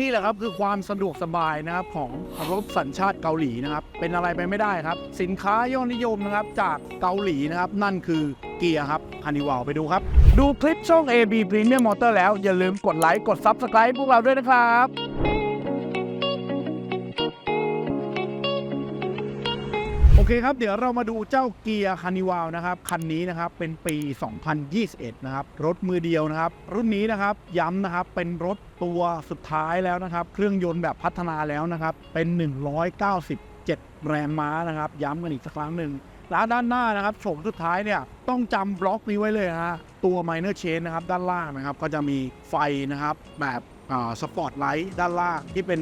นี่แหละครับคือความสะดวกสบายนะครับของรถสัญชาติเกาหลีนะครับ เป็นอะไรไปไม่ได้ครับ สินค้ายอดนิยมนะครับจากเกาหลีนะครับ นั่นคือเกียร์ครับฮันนิวาไปดูครับ ดูคลิปช่อง AB Premium Motor แล้วอย่าลืมกดไลค์กด Subscribe พวกเราด้วยนะครับ โอเคครับ เดี๋ยวเรามาดูเจ้าเกียร์คานิวาลนะครับ คันนี้นะครับเป็นปี 2021 นะครับ รถมือเดียวนะครับ รุ่นนี้นะครับย้ำนะครับเป็นรถตัวสุดท้ายแล้วนะครับ เครื่องยนต์แบบพัฒนาแล้วนะครับ เป็น 197 แรงม้านะครับ ย้ำกันอีกสักครั้งหนึ่งแล้วด้านหน้านะครับโฉมสุดท้ายเนี่ยต้องจำบล็อกนี้ไว้เลยฮะตัว minor chain นะครับด้านล่างนะครับก็จะมีไฟนะครับแบบสปอตไลท์ด้านล่างที่เป็น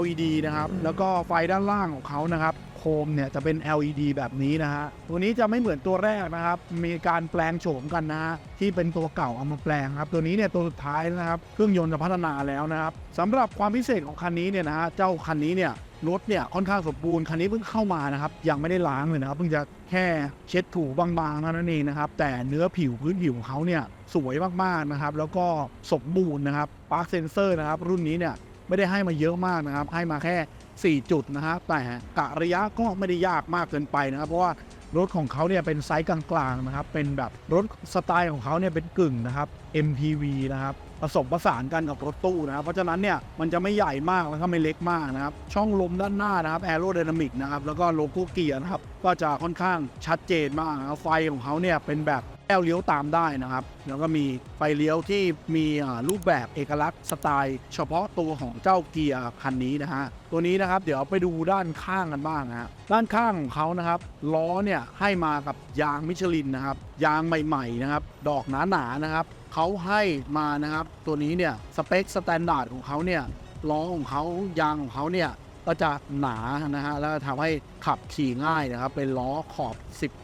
LED นะครับแล้วก็ไฟด้านล่างของเขานะครับ โคมเนี่ยจะเป็น LED แบบนี้นะฮะ ตัวนี้จะไม่เหมือนตัวแรกนะครับ มีการแปลงโฉมกันนะ ที่เป็นตัวเก่าเอามาแปลงครับ ตัวนี้เนี่ยตัวสุดท้ายนะครับ เครื่องยนต์จะพัฒนาแล้วนะครับสำหรับความพิเศษของคันนี้เนี่ยนะฮะ เจ้าคันนี้เนี่ยรถเนี่ยค่อนข้างสมบูรณ์คันนี้เพิ่งเข้ามานะครับ ยังไม่ได้ล้างเลยนะครับเพิ่งจะแค่เช็ดถูบางๆนั้นเองนะครับ แต่เนื้อผิวพื้นผิวของเขาเนี่ยสวยมากๆนะครับ แล้วก็สมบูรณ์นะครับปาร์คเซนเซอร์นะครับ รุ่นนี้เนี่ยไม่ได้ให้มาเยอะมากนะครับ ให้มาแค่ 4 จุดนะครับแต่กะระยะก็ไม่ได้ยากมากเกินไปนะครับเพราะว่ารถของเขาเนี่ยเป็นไซส์กลางๆนะครับ เป็นแบบรถสไตล์ของเขาเนี่ยเป็นกึ่งนะครับ MPV นะครับ ผสมผสานกันกับรถตู้นะครับ เพราะฉะนั้นเนี่ยมันจะไม่ใหญ่มากแล้วก็ไม่เล็กมากนะครับ ช่องลมด้านหน้านะครับแอโร d y นามิกนะครับ แล้วก็โลโก้เกียร์นะครับ ก็จะค่อนข้างชัดเจนมากนะไฟของเขาเนี่ยเป็นแบบ แอลเลี้ยวตามได้นะครับ แล้วก็มีไฟเลี้ยวที่มีรูปแบบเอกลักษณ์สไตล์ เฉพาะตัวของเจ้าเกียร์คันนี้นะฮะ ตัวนี้นะครับเดี๋ยวไปดูด้านข้างกันบ้างนะฮะ ด้านข้างของเขานะครับล้อเนี่ยให้มากับยางมิชลินนะครับ ยางใหม่ๆนะครับ ดอกหนาๆนะครับเขาให้มานะครับ ตัวนี้เนี่ยสเปคสแตนดาร์ดของเขาเนี่ยล้อของเขายางของเขาเนี่ย ก็จะหนานะฮะแล้วทำให้ขับขี่ง่ายนะครับ เป็นล้อขอบ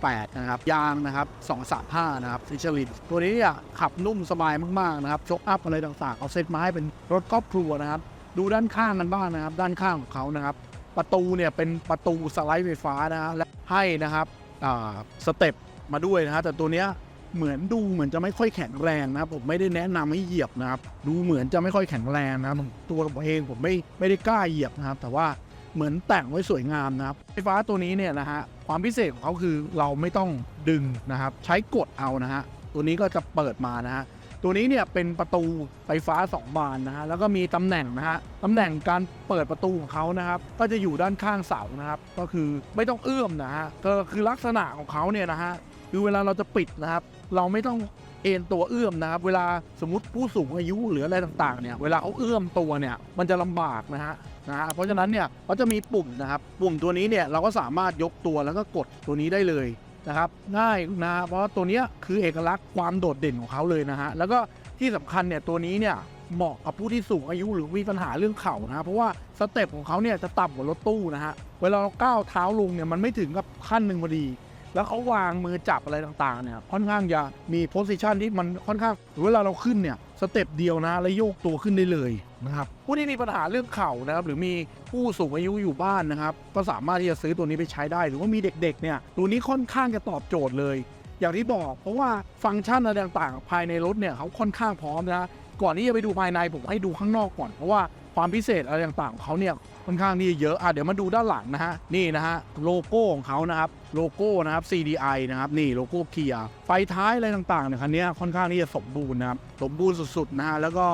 18 นะครับ ยางนะครับ235นะครับซิชลินตัวนี้ขับนุ่มสบายมากๆนะครับชกอัพอะไรต่างๆ เอาเซตมาให้เป็นรถครอบครัวนะครับ ดูด้านข้างกันบ้างนะครับ ด้านข้างของเขานะครับ ประตูเนี่ยเป็นประตูสไลด์ไฟฟ้านะฮะและให้นะครับอ่าสเต็ปมาด้วยนะฮะแต่ตัวเนี้ย เหมือนดูเหมือนจะไม่ค่อยแข็งแรงนะครับผมไม่ได้แนะนำให้เหยียบนะครับ ดูเหมือนจะไม่ค่อยแข็งแรงนะครับตัวผมเองผมไม่ไม่ได้กล้าเหยียบนะครับ แต่ว่าเหมือนแต่งไว้สวยงามนะครับ ไฟฟ้าตัวนี้เนี่ยนะฮะความพิเศษของเขาคือเราไม่ต้องดึงนะครับ ใช้กดเอานะฮะตัวนี้ก็จะเปิดมานะฮะตัวนี้เนี่ยเป็นประตูไฟฟ้า 2 บานนะฮะแล้วก็มีตำแหน่งนะฮะตำแหน่งการเปิดประตูของเขานะครับ ก็จะอยู่ด้านข้างเสานะครับ ก็คือไม่ต้องเอื้อมนะฮะก็คือลักษณะของเขาเนี่ยนะฮะ คือเวลาเราจะปิดนะครับ เราไม่ต้องเอ็นตัวเอื้อมนะครับ เวลาสมมติผู้สูงอายุหรืออะไรต่างๆเนี่ยเวลาเขาเอื้อมตัวเนี่ยมันจะลำบากนะฮะนะฮะเพราะฉะนั้นเนี่ยเขาจะมีปุ่มนะครับ ปุ่มตัวนี้เนี่ยเราก็สามารถยกตัวแล้วก็กดตัวนี้ได้เลยนะครับ ง่ายนะฮะเพราะตัวนี้คือเอกลักษณ์ความโดดเด่นของเขาเลยนะฮะแล้วก็ที่สำคัญเนี่ยตัวนี้เนี่ยเหมาะกับผู้ที่สูงอายุหรือมีปัญหาเรื่องเข่านะฮะเพราะว่าสเต็ปของเขาเนี่ยจะต่ำกว่ารถตู้นะฮะเวลาเราก้าวเท้าลงเนี่ยมันไม่ถึงกับขั้นหนึ่งพอดี แล้วเขาวางมือจับอะไรต่างๆเนี่ยค่อนข้างจะมีโพสิชันที่มันค่อนข้างเวลาเราขึ้นเนี่ยสเต็ปเดียวนะแล้วโยกตัวขึ้นได้เลยนะครับผู้ที่มีปัญหาเรื่องเข่านะครับหรือมีผู้สูงอายุอยู่บ้านนะครับ ก็สามารถที่จะซื้อตัวนี้ไปใช้ได้ หรือว่ามีเด็กๆเนี่ยตัวนี้ค่อนข้างจะตอบโจทย์เลย อย่างที่บอก เพราะว่าฟังก์ชันอะไรต่างๆ ภายในรถเนี่ยเขาค่อนข้างพร้อมนะก่อนที่จะไปดูภายในผมให้ดูข้างนอกก่อนเพราะว่าความพิเศษอะไรต่างๆของเขาเนี่ย ค่อนข้างที่จะเยอะอะเดี๋ยวมาดูด้านหลังนะฮะนี่นะฮะโลโก้ของเขานะครับโลโก้นะครับ CDI นะครับนี่โลโก้เกียร์ไฟท้ายอะไรต่างๆเนี่ยคันนี้ค่อนข้างที่จะสมบูรณ์นะครับสมบูรณ์สุดๆนะฮะแล้วก็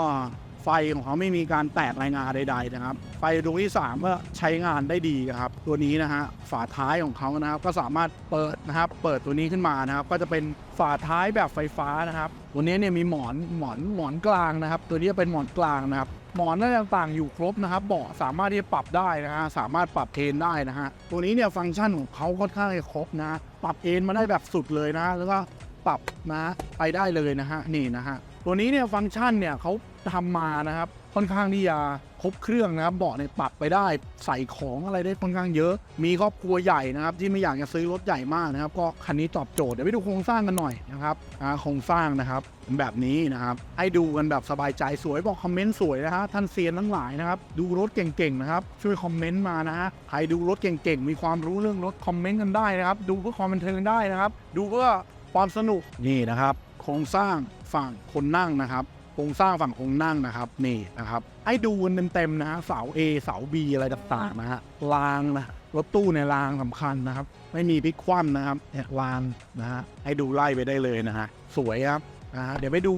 ไฟของเขาไม่มีการแตกรายงานใด ๆ นะครับ ไฟดวงที่3ก็ใช้งานได้ดีครับ ตัวนี้นะฮะฝาท้ายของเขานะครับ ก็สามารถเปิดนะครับ เปิดตัวนี้ขึ้นมานะครับ ก็จะเป็นฝาท้ายแบบไฟฟ้านะครับ ตัวนี้เนี่ยมีหมอนหมอนหมอนกลางนะครับ ตัวนี้เป็นหมอนกลางนะครับ หมอนอะไรต่างๆอยู่ครบนะครับ เบาะสามารถที่จะปรับได้นะฮะสามารถปรับเทรนได้นะฮะตัวนี้เนี่ยฟังก์ชันของเขาค่อนข้างจะครบนะ ปรับเอนมาได้แบบสุดเลยนะแล้วก็ปรับนะไปได้เลยนะฮะนี่นะฮะตัวนี้เนี่ยฟังก์ชันเนี่ยเขา ทำมานะครับ ค่อนข้างที่จะครบเครื่องนะครับเบาะเนี่ยปรับไปได้ใส่ของอะไรได้ค่อนข้างเยอะ มีครอบครัวใหญ่นะครับ ที่ไม่อยากจะซื้อรถใหญ่มากนะครับ ก็คันนี้ตอบโจทย์เดี๋ยวไปดูโครงสร้างกันหน่อยนะครับอ่าโครงสร้างนะครับแบบนี้นะครับ ให้ดูกันแบบสบายใจสวยบอกคอมเมนต์สวยนะฮะท่านเซียนทั้งหลายนะครับ ดูรถเก่งๆนะครับ ช่วยคอมเมนต์มานะฮะใครดูรถเก่งๆ มีความรู้เรื่องรถคอมเมนต์กันได้นะครับ ดูเพื่อความบันเทิงได้นะครับ ดูเพื่อความสนุกนี่นะครับ โครงสร้างฝั่งคนนั่งนะครับ รงสร้างฝั่งโครงนั่งนะครับนี่นะครับให้ดูกันเต็มๆนะฮะเสา A เสา B อะไรต่างๆนะฮะรางนะรถตู้ในรางสำคัญนะครับ ไม่มีพลิกคว่ำนะครับเนี่ยรางนะฮะให้ดูไล่ไปได้เลยนะฮะสวยครับนะฮะเดี๋ยวไปดู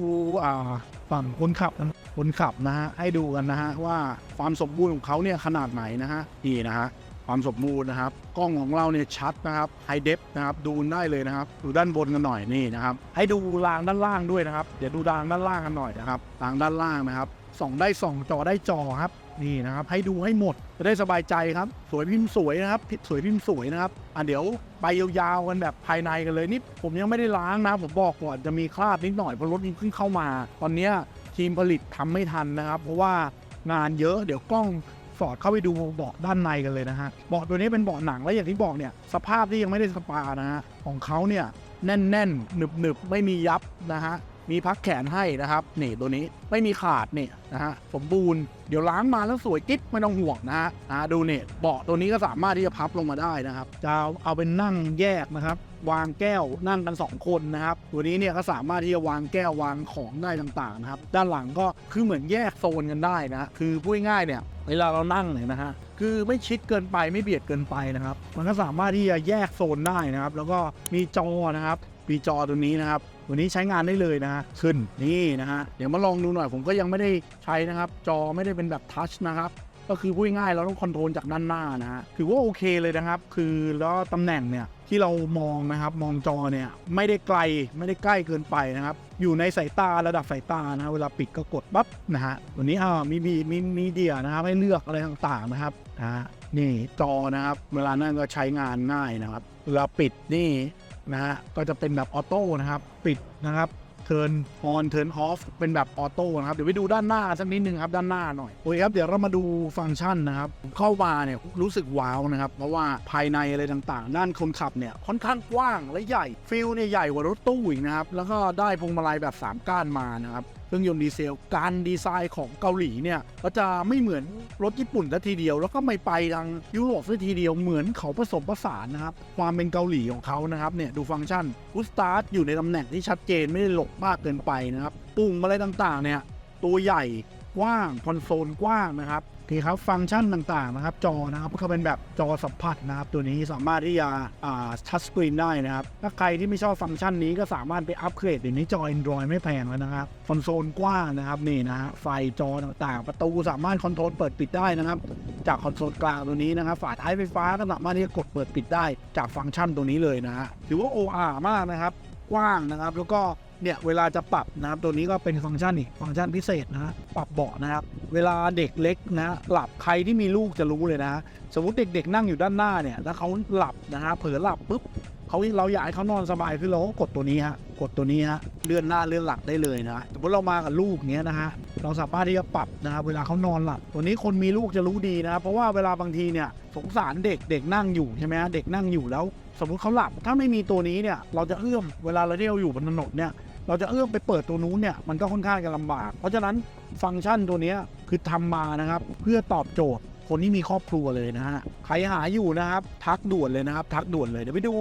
ฝั่งคนขับคนขับนะฮะให้ดูกันนะฮะว่าความสมบูรณ์ของเขาเนี่ยขนาดไหนนะฮะนี่นะฮะ ความสมบูรณ์นะครับ กล้องของเราเนี่ยชัดนะครับไฮเดฟนะครับดูได้เลยนะครับ ดูด้านบนกันหน่อยนี่นะครับ ให้ดูรางด้านล่างด้วยนะครับ เดี๋ยวดูรางด้านล่างกันหน่อยนะครับรางด้านล่างนะครับส่องได้ส่องจอได้จอครับนี่นะครับ ให้ดูให้หมดจะได้สบายใจครับ สวยพิมพ์สวยนะครับพิสวยพิมพ์สวยนะครับอะเดี๋ยวไปยาวๆกันแบบภายในกันเลยนี่ผมยังไม่ได้ล้างนะผมบอกก่อนจะมีคราบนิดหน่อยเพราะรถนี้เพิ่งเข้ามา ตอนเนี้ยทีมผลิตทำไม่ทันนะครับ เพราะว่างานเยอะเดี๋ยวกล้อง อดเข้าไปดูเบาะด้านในกันเลยนะฮะเบาะตัวนี้เป็นเบาะหนังและอย่างที่บอกเนี่ยสภาพที่ยังไม่ได้สปานะฮะของเขาเนี่ยแน่นๆหนึบๆไม่มียับนะฮะมีพักแขนให้นะครับนี่ตัวนี้ไม่มีขาดเนี่ยนะฮะสมบูรณ์เดี๋ยวล้างมาแล้วสวยกิ๊บไม่ต้องห่วงนะฮะดูเนี่ยเบาะตัวนี้ก็สามารถที่จะพับลงมาได้นะครับ จะเอาเอาเป็นนั่งแยกนะครับ วางแก้วนั่งกัน 2 คนนะครับ ตัวนี้เนี่ยก็สามารถที่จะวางแก้ววางของได้ต่างๆนะครับ ด้านหลังก็คือเหมือนแยกโซนกันได้นะ คือพูดง่ายๆเนี่ยเวลาเรานั่งเนี่ยนะฮะ คือไม่ชิดเกินไปไม่เบียดเกินไปนะครับ มันก็สามารถที่จะแยกโซนได้นะครับ แล้วก็มีจอนะครับมีจอตัวนี้นะครับตัวนี้ใช้งานได้เลยนะฮะขึ้นนี่นะฮะเดี๋ยวมาลองดูหน่อยผมก็ยังไม่ได้ใช้นะครับ จอไม่ได้เป็นแบบทัชนะครับก็คือพูดง่ายๆเราต้องคอนโทรลจากด้านหน้านะฮะถือว่าโอเคเลยนะครับ คือแล้วตำแหน่งเนี่ย ที่เรามองนะครับมองจอเนี่ยไม่ได้ไกลไม่ได้ใกล้เกินไปนะครับ อยู่ในสายตาระดับสายตานะเวลาปิดก็กดปั๊บนะฮะวันนี้อ่ามีมีมีมีเดียนะครับให้เลือกอะไรต่างๆนะครับนะฮะนี่จอนะครับ เวลานั่นก็ใช้งานง่ายนะครับเวลาปิดนี่นะฮะก็จะเป็นแบบออโต้นะครับ ปิดนะครับ เทิร์นออนเทิร์นออฟเป็นแบบออโต้นะครับ เดี๋ยวไปดูด้านหน้าสักนิดนึงครับด้านหน้าหน่อยโอเคครับเดี๋ยวเรามาดูฟังก์ชันนะครับ เข้ามาเนี่ยรู้สึกว้าวนะครับ เพราะว่าภายในอะไรต่างๆ ด้านคนขับเนี่ยค่อนข้างกว้างและใหญ่ฟิลเนี่ยใหญ่กว่ารถตู้อีกนะครับแล้วก็ได้พวงมาลัยแบบ 3 ก้านมานะครับ รื่องยนต์ดีเซล การดีไซน์ของเกาหลีเนี่ยก็จะไม่เหมือนรถญี่ปุ่นซะทีเดียว แล้วก็ไม่ไปทางยุโรปซะทีเดียวเหมือนเขาผสมผสานนะครับ ความเป็นเกาหลีของเขานะครับเนี่ยดูฟังก์ชันกูสตาร์ทอยู่ในตำแหน่งที่ชัดเจนไม่ได้หลบมากเกินไปนะครับปุ่มอะไรต่างๆเนี่ยตัวใหญ่กว้างคอนโซลกว้างนะครับ อเคครับฟังก์ชันต่างๆนะครับ จอนะครับก็เป็นแบบจอสัมผัสนะครับ ตัวนี้สามารถที่จะทัชสกรีนได้นะครับ ถ้าใครที่ไม่ชอบฟังก์ชันนี้ก็สามารถไปอัปเกรดเดี๋ยวนี้จอ Android ไม่แพงแล้วนะครับคอนโซลกว้างนะครับนี่นะฮะไฟจอต่างๆ ประตูสามารถคอนโทรลเปิดปิดได้นะครับ จากคอนโซลกลางตัวนี้นะครับฝาท้ายไฟฟ้าก็สามารถที่จะกดเปิดปิดได้จากฟังก์ชันตัวนี้เลยนะฮะถือว่า OR มากนะครับกว้างนะครับแล้วก็ เนี่ยเวลาจะปรับนะครับตัวนี้ก็เป็นฟังก์ชันอีกฟังก์ชันพิเศษนะปรับเบาะนะครับเวลาเด็กเล็กนะหลับใครที่มีลูกจะรู้เลยนะสมมติเด็ก ๆ นั่งอยู่ด้านหน้าเนี่ยแล้วเขาหลับนะฮะเผลอหลับปุ๊บเขาเราอยากให้เขานอนสบายขึ้นเราก็กดตัวนี้ฮะกดตัวนี้ฮะเลื่อนหน้าเลื่อนหลังได้เลยนะสมมติเรามากับลูกเงี้ยนะฮะเราสามารถที่จะปรับนะครับเวลาเขานอนหลับตัวนี้คนมีลูกจะรู้ดีนะครับเพราะว่าเวลาบางทีเนี่ยสงสารเด็กเด็กนั่งอยู่ใช่ไหมฮะเด็กนั่งอยู่แล้ว สมมติเขาหลับถ้าไม่มีตัวนี้เนี่ยเราจะเอื้อมเวลาเราที่เราอยู่บนถนนเนี่ย เราจะเอื้อมไปเปิดตัวนู้นเนี่ยมันก็ค่อนข้างจะลำบาก เพราะฉะนั้นฟังก์ชันตัวนี้คือทำมานะครับ เพื่อตอบโจทย์คนที่มีครอบครัวเลยนะฮะใครหาอยู่นะครับ ทักด่วนเลยนะครับ ทักด่วนเลยเดี๋ยวไปดู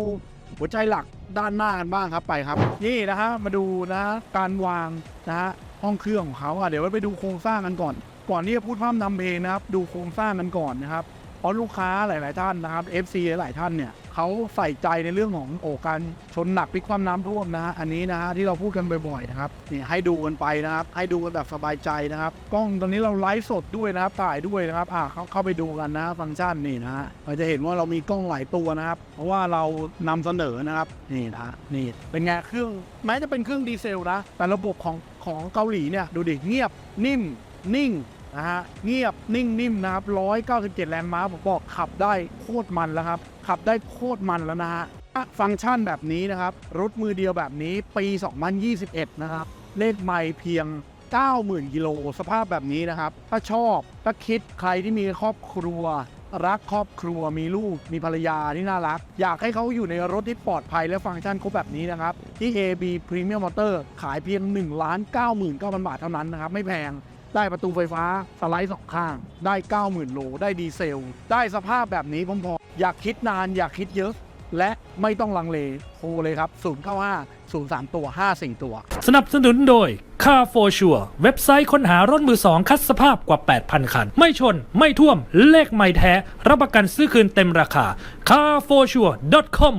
หัวใจหลักด้านหน้ากันบ้างครับไปครับ นี่นะฮะมาดูนะการวางนะฮะห้องเครื่องของเขาอะเดี๋ยวไปดูโครงสร้างกันก่อน ก่อนที่จะพูดพร่ำนำเพลงนะครับ ดูโครงสร้างกันก่อนนะครับเพราะลูกค้าหลาย ๆ ท่านนะครับ FC หลายๆท่านเนี่ย เขาใส่ใจในเรื่องของโอการชนหนักพลิกความน้ำท่วมนะฮะอันนี้นะฮะที่เราพูดกันบ่อยๆนะครับนี่ให้ดูกันไปนะครับ ให้ดูกันแบบสบายใจนะครับกล้องตอนนี้เราไลฟ์สดด้วยนะครับถ่ายด้วยนะครับอ่าเข้าเข้าไปดูกันนะฟังก์ชันนี่นะฮะเราจะเห็นว่าเรามีกล้องหลายตัวนะครับ เพราะว่าเรานำเสนอนะครับนี่นะฮะนี่เป็นไงเครื่องแม้จะเป็นเครื่องดีเซลนะแต่ระบบของของเกาหลีเนี่ยดูดิเงียบนิ่มนิ่งนะฮะเงียบนิ่งนิ่มนะครับ197 แรงม้าผมบอกขับได้โคตรมันแล้วครับ ขับได้โคตรมันแล้วนะฮะฟังก์ชันแบบนี้นะครับ รถมือเดียวแบบนี้ปี 2021 นะครับ เลขไม่เพียง 90,000 กิโลสภาพแบบนี้นะครับ ถ้าชอบ ถ้าคิดใครที่มีครอบครัว รักครอบครัวมีลูกมีภรรยาที่น่ารัก อยากให้เขาอยู่ในรถที่ปลอดภัยและฟังก์ชันครบแบบนี้นะครับ ที่ AB Premium Motor ขายเพียง 1 9 9 0 0 0 บาทเท่านั้นนะครับ ไม่แพงได้ประตูไฟฟ้าสไลด์สองข้าง ได้ 90,000 โล ได้ดีเซล ได้สภาพแบบนี้พร้อม อยากคิดนานอยากคิดเยอะ และไม่ต้องลังเลโทรเลยครับ 095 0 3 ตัว 5 4 ตัว สนับสนุนโดย Car for Sure เว็บไซต์ค้นหารถมือสองคัดสภาพกว่า 8,000 คัน ไม่ชนไม่ท่วมเลขไม่แท้ รับประกันซื้อคืนเต็มราคา carforsure.com